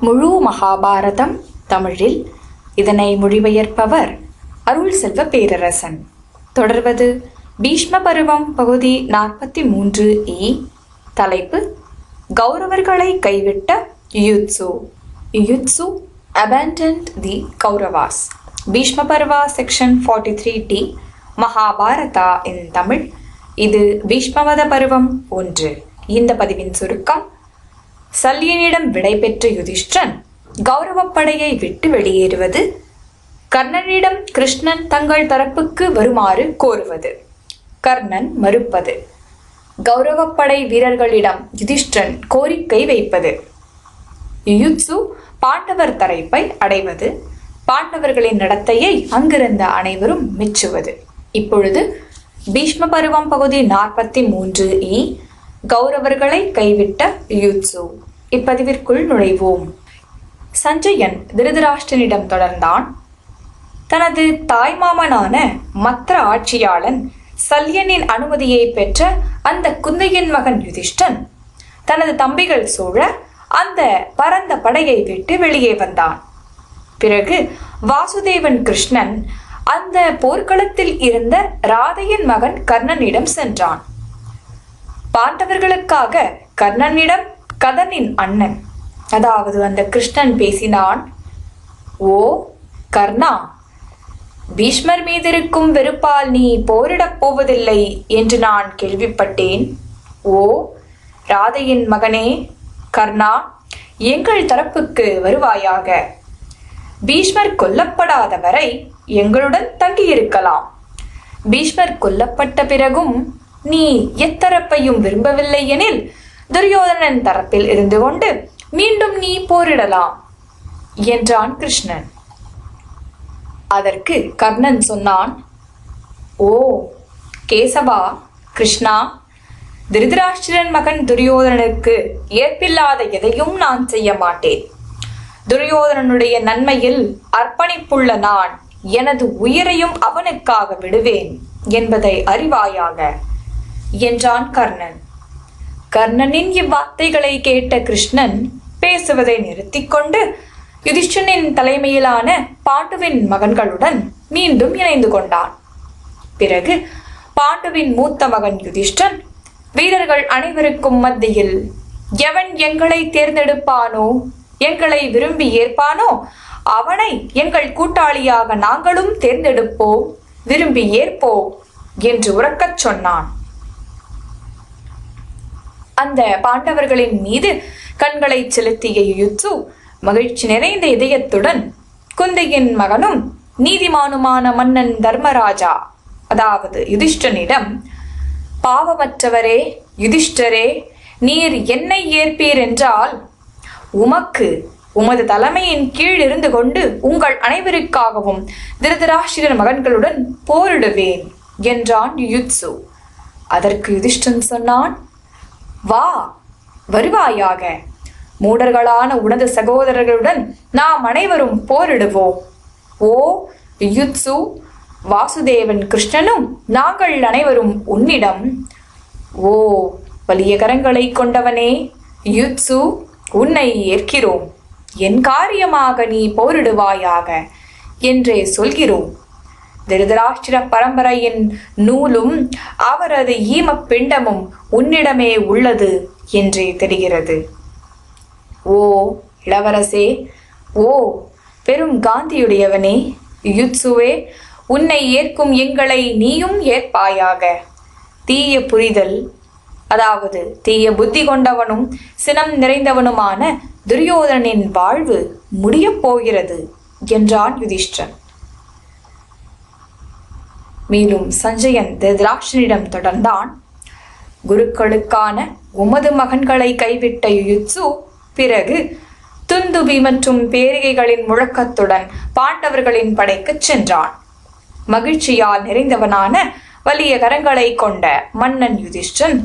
முழு மகாபாரதம் தமிழில். இதனை மொழிபெயர்ப்பவர் அருள் செல்வ பேரரசன். தொடர்வது பீஷ்ம பருவம் பகுதி நாற்பத்தி மூன்று இ. தலைப்பு கௌரவர்களை கைவிட்ட Yuyutsu Yuyutsu abandoned the Kauravas Bhishma Parva section forty three the Mahabharata in Tamil. இது பீஷ்மவத பருவம் ஒன்று. இந்த பதிவின் சுருக்கம் சல்லியனிடம் விடைபெற்ற யுதிஷ்டன் கௌரவப்படையை விட்டு வெளியேறுவது கர்ணனிடம் கிருஷ்ணன் தங்கள் தரப்புக்கு வருமாறு கோருவது கர்ணன் மறுப்பது. கௌரவப்படை வீரர்களிடம் யுதிஷ்டன் கோரிக்கை வைப்பது. யுயுத்சு பாண்டவர் தரைப்பை அடைவது பாண்டவர்களின் நடத்தையை அங்கிருந்த அனைவரும் மெச்சுவது. இப்பொழுது பீஷ்ம பருவம் பகுதி நாற்பத்தி மூன்று இ கௌரவர்களை கைவிட்ட யூத்சு. இப்பதிவிற்குள் நுழைவோம். சஞ்சயன் திருதராஷ்டிரனிடம் தொடர்ந்தான். தனது தாய்மாமனான மற்ற ஆட்சியாளன் சல்யனின் அனுமதியை பெற்ற அந்த குந்தையின் மகன் யுதிஷ்டன் தனது தம்பிகள் சூழ அந்த பரந்த படையை விட்டு வெளியே வந்தான். பிறகு வாசுதேவன் கிருஷ்ணன் அந்த போர்க்களத்தில் இருந்த ராதையின் மகன் கர்ணனிடம் சென்றான். பாண்டவர்களுக்காக கர்ணனிடம் கதனின் அண்ணன். அதாவது அந்த கிருஷ்ணன் பேசினான் ஓ கர்ணா பீஷ்மர் மீதிருக்கும் வெறுப்பால் நீ போரிடப் போவதில்லை என்று நான் கேள்விப்பட்டேன். ஓ ராதையின் மகனே கர்ணா எங்கள் தரப்புக்கு வருவாயாக. பீஷ்மர் கொல்லப்படாத வரை எங்களுடன் தங்கியிருக்கலாம். பீஷ்மர் கொல்லப்பட்ட பிறகும் நீ எத்தரப்பையும் விரும்பவில்லை எனில் துரியோதனன் தரப்பில் இருந்து கொண்டு மீண்டும் நீ போரிடலாம் என்றான் கிருஷ்ணன். அதற்கு கர்ணன் சொன்னான் ஓ கேசவா கிருஷ்ணா திருதராஷ்டிரன் மகன் துரியோதனனுக்கு ஏற்பில்லாத எதையும் நான் செய்ய மாட்டேன். துரியோதனனுடைய நன்மையில் அர்ப்பணிப்புள்ள நான் எனது உயிரையும் அவனுக்காக விடுவேன் என்பதை அறிவாயாக என்றான் கர்ணன். கர்ணனின் இவ்வார்த்தைகளை கேட்ட கிருஷ்ணன் பேசுவதை நிறுத்திக் கொண்டு யுதிஷ்டனின் தலைமையிலான பாண்டுவின் மகன்களுடன் மீண்டும் இணைந்து கொண்டான். பிறகு பாண்டுவின் மூத்த மகன் யுதிஷ்டன் வீரர்கள் அனைவருக்கும் மத்தியில் எவன் எங்களை தேர்ந்தெடுப்பானோ எங்களை விரும்பி ஏற்பானோ அவனை எங்கள் கூட்டாளியாக நாங்களும் தேர்ந்தெடுப்போம் விரும்பி ஏற்போம் என்று உறக்கச் சொன்னான். அந்த பாண்டவர்களின் மீது கண்களை செலுத்திய யுத்து மகிழ்ச்சி நிறைந்த இதயத்துடன் குந்தையின் மகனும் நீதிமானுமான மன்னன் தர்மராஜா அதாவது யுதிஷ்டனிடம் பாவமற்றவரே யுதிஷ்டரே நீர் என்னை ஏற்பீர் என்றால் உமக்கு உமது தலைமையின் கீழ் இருந்து கொண்டு உங்கள் அனைவருக்காகவும் திருதராஷ்டிரன் மகன்களுடன் போரிடுவேன் என்றான் யுயுத்சு அதற்கு யுதிஷ்டன் சொன்னான் வா வருவாயாக. மூடர்களான உனது சகோதரர்களுடன் நாம் அனைவரும் போரிடுவோம். ஓ யுத்சு வாசுதேவன் கிருஷ்ணனும் நாங்கள் அனைவரும் உன்னிடம். ஓ வலிய கரங்களை கொண்டவனே யுத்சு உன்னை ஏற்கிறோம். என் காரியமாக நீ போரிடுவாயாக என்றே சொல்கிறோம். திருதராஷ்டிர பரம்பரையின் நூலும் அவரது ஈம பிண்டமும் உன்னிடமே உள்ளது என்றே தெரிகிறது. ஓ இளவரசே ஓ பெரும் காந்தியுடையவனே யுத்சுவே உன்னை ஏற்கும் எங்களை நீயும் ஏற்பாயாக. தீய புரிதல் அதாவது தீய புத்தி கொண்டவனும் சினம் நிறைந்தவனுமான துரியோதனின் வாழ்வு முடியப் போகிறது என்றான் யுதிஷ்டன் மேலும் சஞ்சயன் திருதராட்சனிடம் தொடர்ந்தான். குருக்களுக்கான உமது மகன்களை கைவிட்ட யுயுட்சு பிறகு துந்துபி மற்றும் பேரிகைகளின் முழக்கத்துடன் பாண்டவர்களின் படைக்குச் சென்றான். மகிழ்ச்சியால் நிறைந்தவனான வலிய கரங்களை கொண்ட மன்னன் யுதிஷ்டன்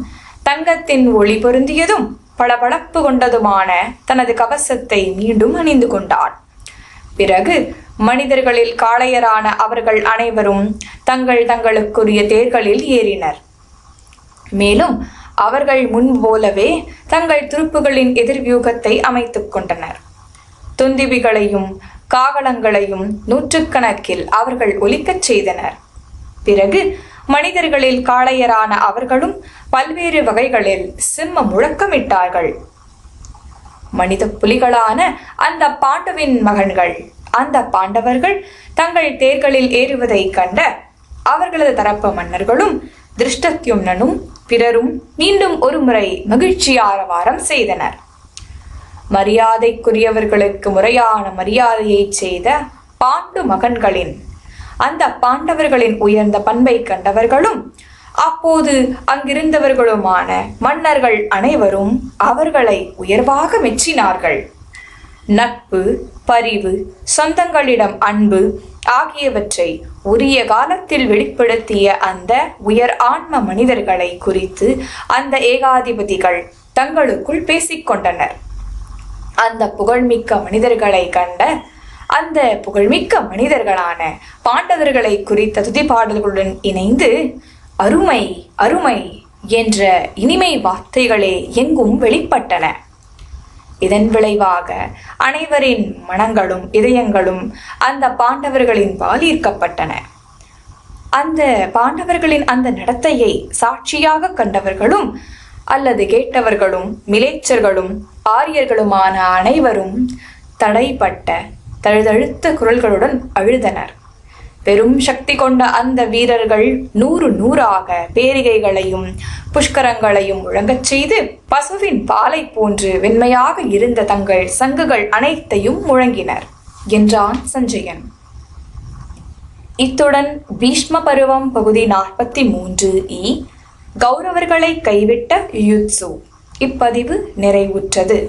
தங்கத்தின் ஒளி பொருந்தியதும் பளபளப்பு கொண்டதுமான தனது கவசத்தை மீண்டும் அணிந்து கொண்டான். பிறகு மனிதர்களில் காளையரான அவர்கள் அனைவரும் தங்கள் தங்களுக்குரிய தேர்களில் ஏறினர். மேலும் அவர்கள் முன் போலவே தங்கள் துருப்புகளின் எதிர்வியூகத்தை அமைத்துக் கொண்டனர். துந்திபிகளையும் காகளங்களையும் நூற்றுக்கணக்கில் அவர்கள் ஒலிக்கச் செய்தனர். பிறகு மனிதர்களில் காளையரான அவர்களும் பல்வேறு வகைகளில் சிம்ம முழக்கமிட்டார்கள். மனித புலிகளான அந்த பாண்டவின் மகன்கள் அந்த பாண்டவர்கள் தங்கள் தேர்களில் ஏறுவதைக் கண்ட அவர்களது தரப்பு மன்னர்களும் திருஷ்டத்யும்னனும் பிறரும் மீண்டும் ஒருமுறை மகிழ்ச்சி ஆரவாரம் செய்தனர். மரியாதைக்குரியவர்களுக்கு முறையான மரியாதையை செய்த பாண்டு மகன்களின் அந்த பாண்டவர்களின் உயர்ந்த பண்பை கண்டவர்களும் அப்போது அங்கிருந்தவர்களுமான மன்னர்கள் அனைவரும் அவர்களை உயர்வாக மெச்சினார்கள். நட்பு பரிவு சொந்தங்களிடம் அன்பு ஆகியவற்றை உரிய காலத்தில் வெளிப்படுத்திய அந்த உயர் ஆன்ம மனிதர்களை குறித்து அந்த ஏகாதிபதிகள் தங்களுக்குள் பேசிக்கொண்டனர். அந்த புகழ்மிக்க மனிதர்களை கண்ட அந்த புகழ்மிக்க மனிதர்களான பாண்டவர்களை குறித்த துதிப்பாடல்களுடன் இணைந்து அருமை அருமை என்ற இனிமை வார்த்தைகளே எங்கும் வெளிப்பட்டன. இதன் விளைவாக அனைவரின் மனங்களும் இதயங்களும் அந்த பாண்டவர்களின் பால் ஈர்க்கப்பட்டன அந்த பாண்டவர்களின் அந்த நடத்தையை சாட்சியாக கண்டவர்களும் அல்லது கேட்டவர்களும் மிலேச்சர்களும் ஆரியர்களுமான அனைவரும் தடைப்பட்ட தழுதழுத்த குரல்களுடன் அழுதனர். பெரும் சக்தி கொண்ட அந்த வீரர்கள் நூறு நூறாக பேரிகைகளையும் புஷ்கரங்களையும் முழங்கச் செய்து பசுவின் பாலை போன்று வெண்மையாக இருந்த தங்கள் சங்குகள் அனைத்தையும் முழங்கினர் என்றான் சஞ்சயன். இத்துடன் பீஷ்ம பருவம் பகுதி நாற்பத்தி மூன்று இ கௌரவர்களை கைவிட்ட யுயுத்சு இப்பதிவு நிறைவுற்றது.